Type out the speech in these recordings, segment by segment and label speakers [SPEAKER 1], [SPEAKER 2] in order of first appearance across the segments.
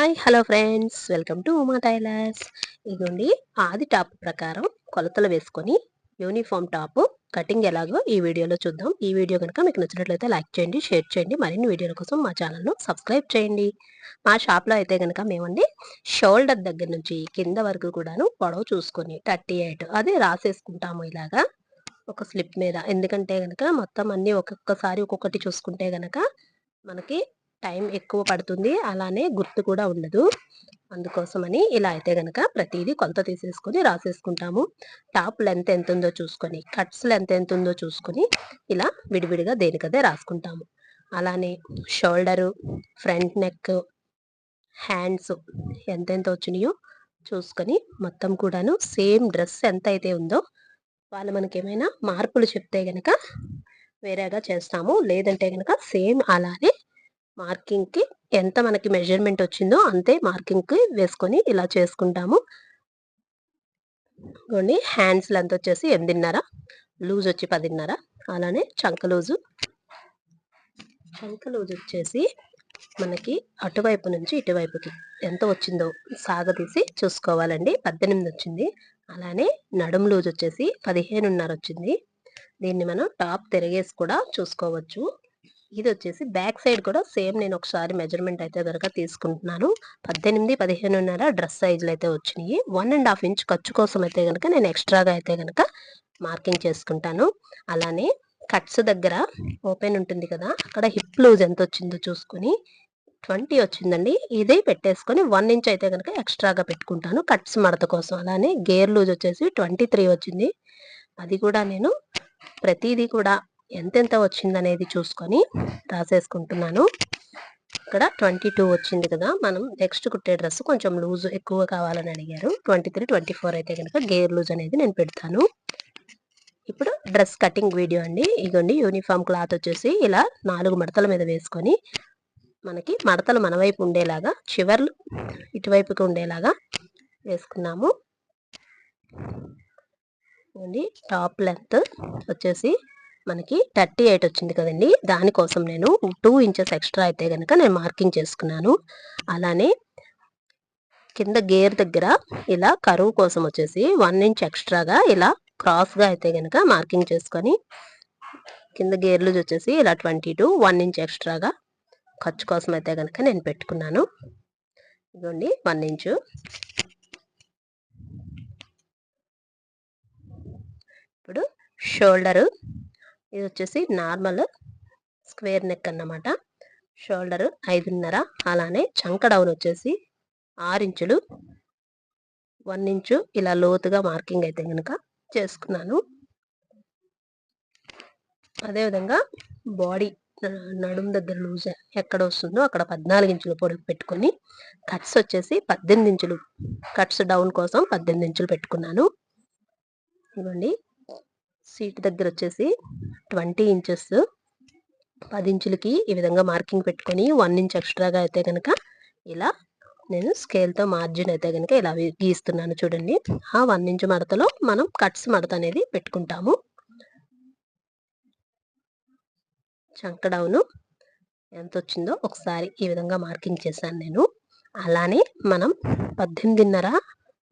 [SPEAKER 1] Hi hello friends. Welcome to Uma tailors. ఇదిగోండి ఆది top ప్రకారం కొలతలు వేసుకొని యూనిఫామ్ టాప్ కటింగ్ ఎలాగో ఈ వీడియోలో చూద్దాం. ఈ వీడియో కనుక మీకు నచ్చినట్లయితే లైక్ చేయండి షేర్ చేయండి. మరిన్ని వీడియోల కోసం మా ఛానల్ను సబ్స్క్రైబ్ చేయండి. మా షాప్లో అయితే కనుక మేమండి షోల్డర్ దగ్గర నుంచి కింద వరకు కూడాను పొడవు చూసుకొని థర్టీ ఎయిట్ అదే రాసేసుకుంటాము ఇలాగా ఒక స్లిప్ మీద. ఎందుకంటే కనుక మొత్తం అన్నీ ఒక్కొక్కసారి ఒక్కొక్కటి చూసుకుంటే కనుక మనకి టైం ఎక్కువ పడుతుంది. అలానే గుర్తు కూడా ఉండదు. అందుకోసమని ఇలా అయితే గనక ప్రతిదీ కొలత తీసేసుకొని రాసేసుకుంటాము. టాప్ లెంత్ ఎంత ఉందో చూసుకొని కట్స్ లెంత్ ఎంత ఉందో చూసుకొని ఇలా విడివిడిగా దేనికదే రాసుకుంటాము. అలానే షోల్డరు ఫ్రంట్ నెక్ హ్యాండ్స్ ఎంతెంత వచ్చినాయో చూసుకొని మొత్తం కూడాను సేమ్ డ్రెస్ ఎంత అయితే ఉందో వాళ్ళు మనకి ఏమైనా మార్పులు చెప్తే గనక వేరేగా చేస్తాము. లేదంటే గనక సేమ్ అలానే మార్కింగ్కి ఎంత మనకి మెజర్మెంట్ వచ్చిందో అంతే మార్కింగ్కి వేసుకొని ఇలా చేసుకుంటాము. కొన్ని హ్యాండ్స్ లెంత్ వచ్చేసి ఎనిమిదిన్నర లూజ్ వచ్చి పదిన్నర అలానే చంక లూజు. చంక లూజ్ వచ్చేసి మనకి అటువైపు నుంచి ఇటువైపుకి ఎంత వచ్చిందో సాగతీసి చూసుకోవాలండి. పద్దెనిమిది వచ్చింది అలానే నడుము లూజ్ వచ్చేసి పదిహేనున్నర వచ్చింది. దీన్ని మనం టాప్ తిరిగేసి కూడా చూసుకోవచ్చు. ఇది వచ్చేసి బ్యాక్ సైడ్ కూడా సేమ్ నేను ఒకసారి మెజర్మెంట్ అయితే కనుక తీసుకుంటున్నాను. పద్దెనిమిది పదిహేనున్నర డ్రెస్ సైజులు అయితే వచ్చినాయి. వన్ అండ్ హాఫ్ ఇంచ్ ఖర్చు కోసం అయితే కనుక నేను ఎక్స్ట్రాగా అయితే కనుక మార్కింగ్ చేసుకుంటాను. అలానే కట్స్ దగ్గర ఓపెన్ ఉంటుంది కదా అక్కడ హిప్ లూజ్ ఎంత వచ్చిందో చూసుకొని ట్వంటీ వచ్చిందండి. ఇదే పెట్టేసుకొని వన్ ఇంచ్ అయితే కనుక ఎక్స్ట్రాగా పెట్టుకుంటాను కట్స్ మడత కోసం. అలానే గేర్ లూజ్ వచ్చేసి ట్వంటీ త్రీ వచ్చింది. అది కూడా నేను ప్రతిదీ కూడా ఎంతెంత వచ్చిందనేది చూసుకొని రాసేసుకుంటున్నాను. ఇక్కడ ట్వంటీ టూ వచ్చింది కదా మనం నెక్స్ట్ కుట్టే డ్రెస్ కొంచెం లూజ్ ఎక్కువ కావాలని అడిగారు. ట్వంటీ త్రీ ట్వంటీ ఫోర్ అయితే కనుక గేర్ లూజ్ అనేది నేను పెడతాను. ఇప్పుడు డ్రెస్ కటింగ్ వీడియో అండి. ఇగోండి యూనిఫామ్ క్లాత్ వచ్చేసి ఇలా నాలుగు మడతల మీద వేసుకొని మనకి మడతలు మన వైపు ఉండేలాగా చివర్లు ఇటువైపుకి ఉండేలాగా వేసుకున్నాము. టాప్ లెంత్ వచ్చేసి మనకి థర్టీ ఎయిట్ వచ్చింది కదండి. దానికోసం నేను టూ ఇంచెస్ ఎక్స్ట్రా అయితే కనుక నేను మార్కింగ్ చేసుకున్నాను. అలానే కింద గేర్ దగ్గర ఇలా కరువు కోసం వచ్చేసి వన్ ఇంచ్ ఎక్స్ట్రాగా ఇలా క్రాస్గా అయితే కనుక మార్కింగ్ చేసుకొని కింద గేర్లు వచ్చేసి ఇలా ట్వంటీ టూ వన్ ఇంచ్ ఎక్స్ట్రాగా ఖర్చు కోసం అయితే కనుక నేను పెట్టుకున్నాను. ఇదిగోండి వన్ ఇంచు. ఇప్పుడు షోల్డరు ఇది వచ్చేసి నార్మల్ స్క్వేర్ నెక్ అన్నమాట. షోల్డర్ ఐదున్నర అలానే చంక డౌన్ వచ్చేసి ఆరు ఇంచులు. వన్ ఇంచు ఇలా లోతుగా మార్కింగ్ అయితే కనుక చేసుకున్నాను. అదేవిధంగా బాడీ నడుం దగ్గర లూజ్ ఎక్కడ వస్తుందో అక్కడ పద్నాలుగు ఇంచులు పొడుగు పెట్టుకుని కట్స్ వచ్చేసి పద్దెనిమిది ఇంచులు. కట్స్ డౌన్ కోసం పద్దెనిమిది ఇంచులు పెట్టుకున్నాను. ఇవ్వండి సీట్ దగ్గర వచ్చేసి ట్వంటీ ఇంచెస్. పది ఇంచులకి ఈ విధంగా మార్కింగ్ పెట్టుకొని వన్ ఇంచ్ ఎక్స్ట్రాగా అయితే కనుక ఇలా నేను స్కేల్తో మార్జిన్ అయితే కనుక ఇలా గీస్తున్నాను చూడండి. ఆ వన్ ఇంచ్ మడతలో మనం కట్స్ మడత అనేది పెట్టుకుంటాము. చంక డౌను ఎంత వచ్చిందో ఒకసారి ఈ విధంగా మార్కింగ్ చేశాను నేను. అలానే మనం పద్దెనిమిదిన్నర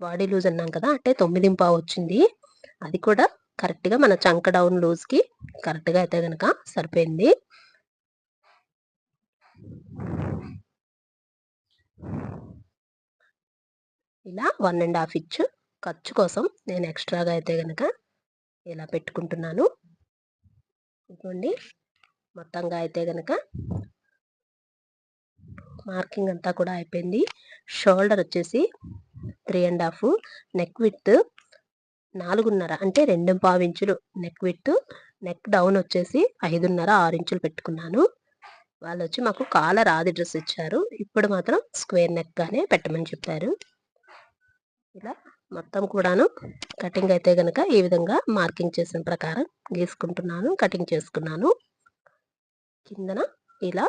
[SPEAKER 1] బాడీ లూజ్ అన్నాం కదా అంటే తొమ్మిది పావు వచ్చింది. అది కూడా కరెక్ట్గా మన చంక డౌన్ లూజ్కి కరెక్ట్గా అయితే కనుక సరిపోయింది. ఇలా వన్ అండ్ హాఫ్ ఇంచ్ ఖర్చు కోసం నేను ఎక్స్ట్రాగా అయితే కనుక ఇలా పెట్టుకుంటున్నాను. ఇదిగోండి. మొత్తంగా అయితే కనుక మార్కింగ్ అంతా కూడా అయిపోయింది. షోల్డర్ వచ్చేసి three and half neck with నాలుగున్నర అంటే రెండు ఇంచులు నెక్ విత్ నెక్ డౌన్ వచ్చేసి ఐదున్నర ఆరు ఇంచులు పెట్టుకున్నాను. వాళ్ళు వచ్చి మాకు కాలర్ ఆది డ్రెస్ ఇచ్చారు. ఇప్పుడు మాత్రం స్క్వేర్ నెక్గానే పెట్టమని చెప్పారు. ఇలా మొత్తం కూడాను కటింగ్ అయితే కనుక ఈ విధంగా మార్కింగ్ చేసిన ప్రకారం గీసుకుంటున్నాను కటింగ్ చేసుకున్నాను. కిందన ఇలా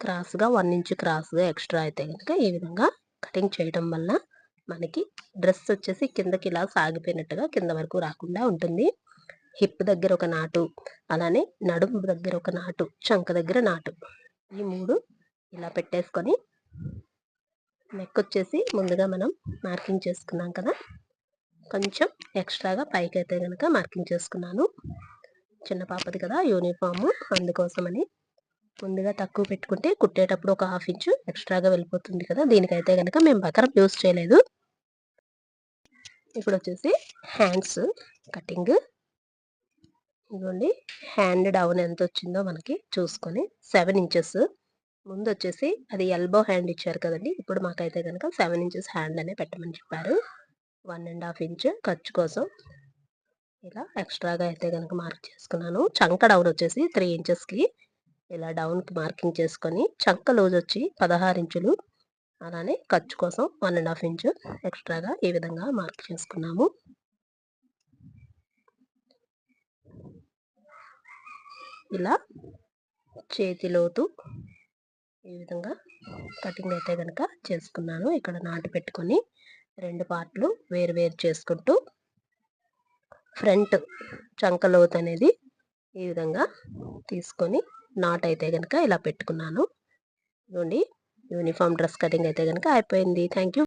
[SPEAKER 1] క్రాస్గా వన్ ఇంచ్ క్రాస్గా ఎక్స్ట్రా అయితే కనుక ఈ విధంగా కటింగ్ చేయడం వల్ల మనకి డ్రెస్ వచ్చేసి కిందకి ఇలా సాగిపోయినట్టుగా కింద వరకు రాకుండా ఉంటుంది. హిప్ దగ్గర ఒక నాటు అలానే నడుము దగ్గర ఒక నాటు చంక దగ్గర నాటు. ఈ మూడు ఇలా పెట్టేసుకొని నెక్ వచ్చేసి ముందుగా మనం మార్కింగ్ చేసుకున్నాం కదా? కొంచెం ఎక్స్ట్రాగా పైకి అయితే కనుక మార్కింగ్ చేసుకున్నాను. చిన్న పాపది కదా యూనిఫామ్ అందుకోసమని. ముందుగా తక్కువ పెట్టుకుంటే కుట్టేటప్పుడు ఒక హాఫ్ ఇంచు ఎక్స్ట్రాగా వెళ్ళిపోతుంది కదా? దీనికైతే కనుక మేము బకరం యూస్ చేయలేదు. ఇప్పుడు వచ్చేసి హ్యాండ్స్ కటింగ్. ఇదిగోండి హ్యాండ్ డౌన్ ఎంత వచ్చిందో మనకి చూసుకొని సెవెన్ ఇంచెస్. ముందు వచ్చేసి అది ఎల్బో హ్యాండ్ ఇచ్చారు కదండి ఇప్పుడు మాకైతే కనుక సెవెన్ ఇంచెస్ హ్యాండ్ అనే పెట్టమని చెప్పారు. వన్ అండ్ హాఫ్ ఇంచ్ ఖర్చు కోసం. ఇలా ఎక్స్ట్రాగా అయితే కనుక మార్క్ చేసుకున్నాను. చంక డౌన్ వచ్చేసి త్రీ ఇంచెస్కి. ఇలా డౌన్కి మార్కింగ్ చేసుకొని చంక లూజ్ వచ్చి పదహారు ఇంచులు. అలానే ఖర్చు కోసం వన్ అండ్ హాఫ్ ఇంచు ఎక్స్ట్రాగా ఈ విధంగా మార్క్ చేసుకున్నాము. ఇలా చేతి లోతు ఈ విధంగా కటింగ్ అయితే కనుక చేసుకున్నాను. ఇక్కడ నాటు పెట్టుకొని రెండు పార్ట్లు వేరు వేరు చేసుకుంటూ ఫ్రంట్ చంక లోతు అనేది ఈ విధంగా తీసుకొని నాట్ అయితే కనుక ఇలా పెట్టుకున్నాను. ఇదిగోండి యూనిఫామ్ డ్రెస్ కటింగ్ అయితే కనుక అయిపోయింది. Thank you